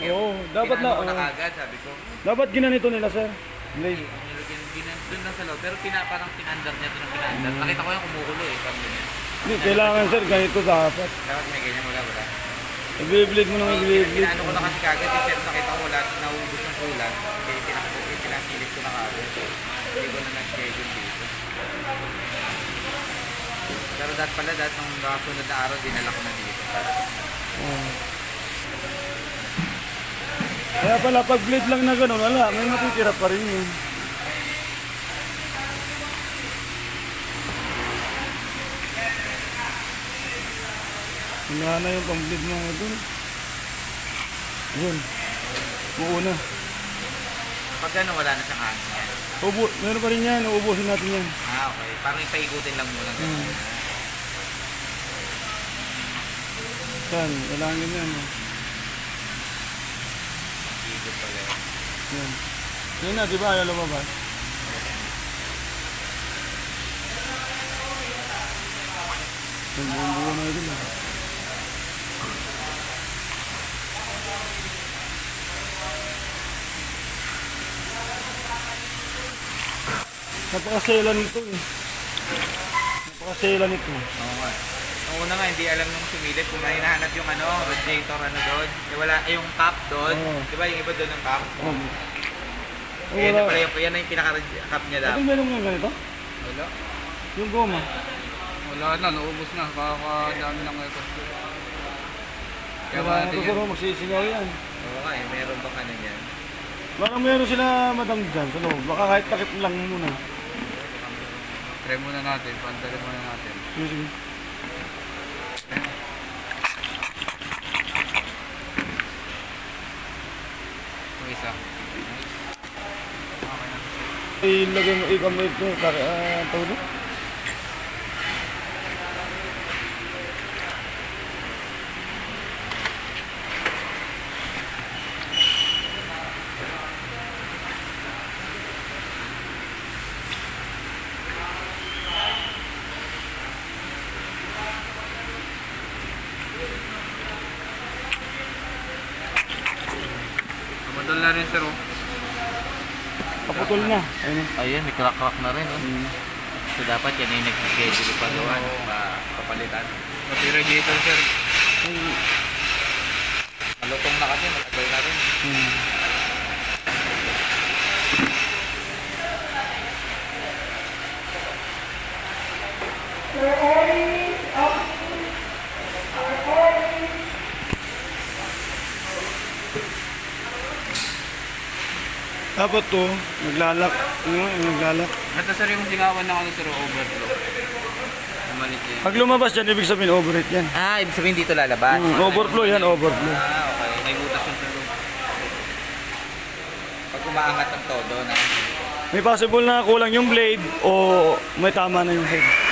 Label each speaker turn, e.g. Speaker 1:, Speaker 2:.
Speaker 1: eh.
Speaker 2: Oo, dapat na-
Speaker 1: Pinano ko na kagad, sabi ko.
Speaker 2: Dapat ginanito nila, sir. Blade.
Speaker 1: Nilagyan, ginan, doon lang sa loob. Pero pina, parang pinandar niya doon ang pinandar. Nakita ko yung kumukulo eh. Parang ganyan.
Speaker 2: Hindi, kailangan, sir, ganito dapat.
Speaker 1: Dapat may ganyan, wala, wala.
Speaker 2: I-blade mo nang i-blade.
Speaker 1: Pinaano ko na kasi kagad eh. Pero nakita ko wala, nauubos ng kulang. Kaya pinakita pinapilit ko na kagad. Hindi ko na nag-schedule dito. Pero dahil pala, dahil nung nakasunod na araw, dinala ko na dito.
Speaker 2: Oo. Kaya pala, pag blade lang na gano'n, wala, may matitira pa rin yun. Wala na yung pang-blade mo doon. Yun. Uuna.
Speaker 1: Pag ano, wala na siyang hangin yan.
Speaker 2: Ubo, meron pa rin yan, uubusin natin yan.
Speaker 1: Ah, okay. Parang ipaikutin lang muna.
Speaker 2: Hmm. Saan? Wala nga yan. oh.
Speaker 1: Ikot pala yun.
Speaker 2: Yan. Yan na, di ba ayaw lumabas? Yung buong-buo na ito. ah. Napakasela nito eh. Napakasela nito.
Speaker 1: Oo nga. Nung una nga, hindi alam nung sumilip kung may hinahanap yung ano, radiator ano doon. Eh, wala, eh, yung cap doon.
Speaker 2: Oo.
Speaker 1: Di ba yung iba doon ng cap?
Speaker 2: Oh. Oh,
Speaker 1: Eh,
Speaker 2: wala.
Speaker 1: pala yung, yan na yung pinaka-cap niya
Speaker 2: Ito
Speaker 1: dapat.
Speaker 2: meron nga ganito?
Speaker 3: Wala.
Speaker 2: Yung goma.
Speaker 3: Wala na, naubos na. Kakadami ng ito. Kaya
Speaker 2: Kaya
Speaker 3: ba natin
Speaker 2: gusto
Speaker 3: yan?
Speaker 2: ko magsisingaw yan.
Speaker 1: Oo nga eh, meron bang ano niyan?
Speaker 2: Baka meron sila madam dyan sa loob. Baka kahit takip lang muna.
Speaker 3: Try muna natin, pandali muna natin.
Speaker 2: Sige, sige.
Speaker 3: Yung isa.
Speaker 2: Ilagay mo, ikaw mo kaka, uh, tawag
Speaker 3: Kamadal na rin sir oh.
Speaker 2: Kaputol na. Ayun.
Speaker 1: Ayun, may crack-crack na rin. Oh.
Speaker 2: Mm.
Speaker 1: So dapat yan ay nag-schedule pa gawan. Pa, papalitan.
Speaker 3: Pati radiator sir.
Speaker 1: Malutong na kasi, matagal na rin.
Speaker 2: Mm. Dapat to, naglalak. Ano, naglalak.
Speaker 3: Ito sir yung singawan ng ano sir, overflow. Maliit eh.
Speaker 2: Pag lumabas yan, ibig sabihin overheat yan.
Speaker 1: Ah, ibig sabihin dito lalabas.
Speaker 2: Mm, overflow yan, overflow.
Speaker 1: Ah, okay. May butas yung tulog. Pag umaangat ng todo na.
Speaker 2: May possible na kulang yung blade o may tama na yung head.